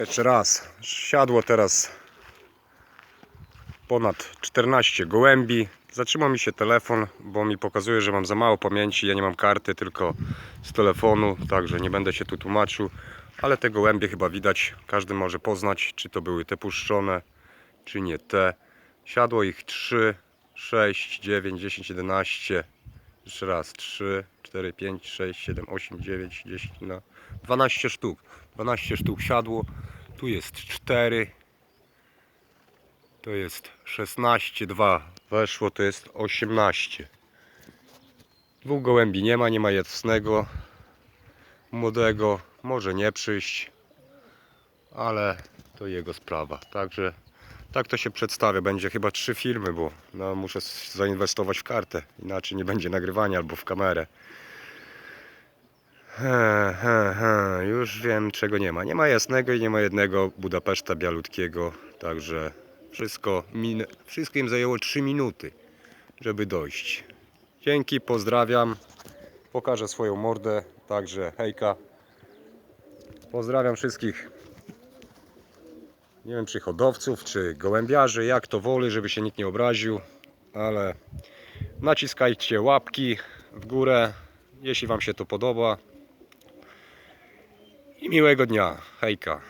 Jeszcze raz. Siadło teraz ponad 14 gołębi. Zatrzymał mi się telefon, bo mi pokazuje, że mam za mało pamięci. Ja nie mam karty, tylko z telefonu, także nie będę się tu tłumaczył. Ale te gołębie chyba widać, każdy może poznać, czy to były te puszczone, czy nie te. Siadło ich 3, 6, 9, 10, 11. Jeszcze raz 3, 4, 5, 6, 7, 8, 9, 10, no 12 sztuk. 12 sztuk siadło. Tu jest 4. To jest 16, 2 weszło, to jest 18. Dwóch gołębi nie ma, nie ma jasnego. Młodego może nie przyjść, ale to jego sprawa. Także tak to się przedstawia. Będzie chyba trzy filmy, bo no, muszę zainwestować w kartę. Inaczej nie będzie nagrywania albo w kamerę. He, he, he. Już wiem czego nie ma. Nie ma jasnego i nie ma jednego Budapeszta bialutkiego. Także wszystko, min... wszystko im zajęło 3 minuty, żeby dojść. Dzięki, pozdrawiam. Pokażę swoją mordę. Także hejka. Pozdrawiam wszystkich. Nie wiem czy hodowców, czy gołębiarzy, jak to woli, żeby się nikt nie obraził, ale naciskajcie łapki w górę, jeśli Wam się to podoba. I miłego dnia. Hejka.